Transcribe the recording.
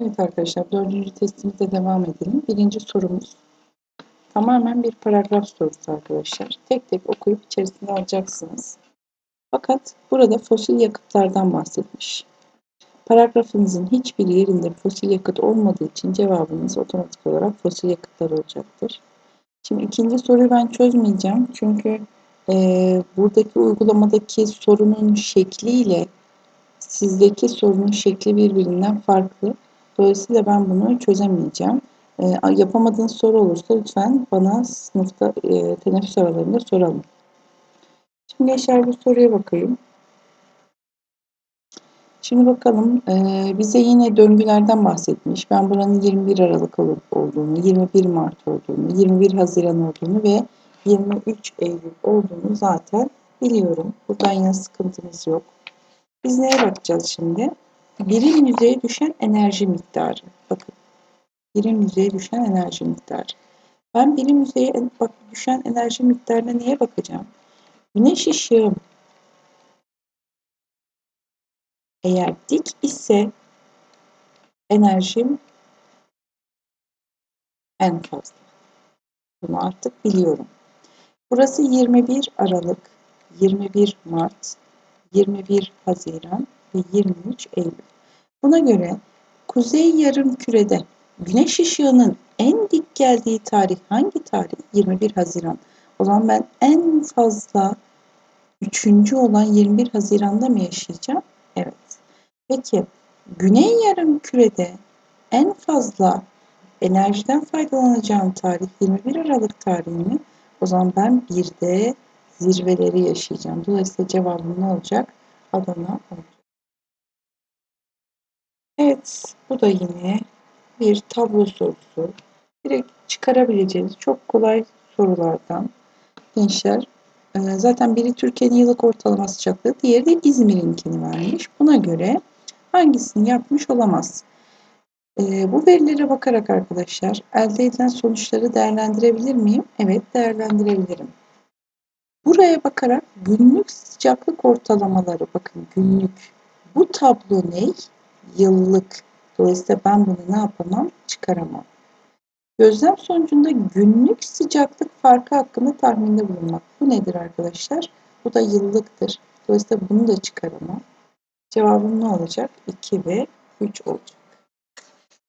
Evet arkadaşlar dördüncü testimize devam edelim. Birinci sorumuz tamamen bir paragraf sorusu arkadaşlar. Tek tek okuyup içerisinde alacaksınız. Fakat burada fosil yakıtlardan bahsetmiş. Paragrafınızın hiçbir yerinde fosil yakıt olmadığı için cevabınız otomatik olarak fosil yakıtlar olacaktır. Şimdi ikinci soruyu ben çözmeyeceğim. Çünkü e, buradaki uygulamadaki sorunun şekliyle sizdeki sorunun şekli birbirinden farklı. Dolayısıyla ben bunu çözemeyeceğim. E, yapamadığınız soru olursa lütfen bana sınıfta e, teneffüs aralarında soralım. Şimdi gençler bu soruya bakayım. Şimdi bakalım e, bize yine döngülerden bahsetmiş. Ben buranın 21 Aralık olduğunu, 21 Mart olduğunu, 21 Haziran olduğunu ve 23 Eylül olduğunu zaten biliyorum. Buradan yine sıkıntımız yok. Biz neye bakacağız şimdi? Birim yüzeye düşen enerji miktarı. Bakın. Birim yüzeye düşen enerji miktarı. Ben birim yüzeye bak, düşen enerji miktarına niye bakacağım? Güneş ışığı eğer dik ise enerjim en fazla. Bunu artık biliyorum. Burası 21 Aralık, 21 Mart, 21 Haziran ve 23 Eylül. Buna göre kuzey yarım kürede güneş ışığının en dik geldiği tarih hangi tarih? 21 Haziran. O zaman ben en fazla üçüncü olan 21 Haziran'da mı yaşayacağım? Evet. Peki güney yarım kürede en fazla enerjiden faydalanacağım tarih 21 Aralık tarihi mi? O zaman ben bir de zirveleri yaşayacağım. Dolayısıyla cevabım ne olacak? Adana olacak. Evet, bu da yine bir tablo sorusu. Direkt çıkarabileceğiniz çok kolay sorulardan. Gençler, e, zaten biri Türkiye'nin yıllık ortalama sıcaklığı, diğeri de İzmir'inkini vermiş. Buna göre hangisini yapmış olamaz? E, bu verilere bakarak arkadaşlar elde edilen sonuçları değerlendirebilir miyim? Evet, değerlendirebilirim. Buraya bakarak günlük sıcaklık ortalamaları bakın günlük. Bu tablo ne? Yıllık. Dolayısıyla ben bunu ne yapamam? Çıkaramam. Gözlem sonucunda günlük sıcaklık farkı hakkında tahminde bulunmak. Bu nedir arkadaşlar? Bu da yıllıktır. Dolayısıyla bunu da çıkaramam. Cevabım ne olacak? 2 ve 3 olacak.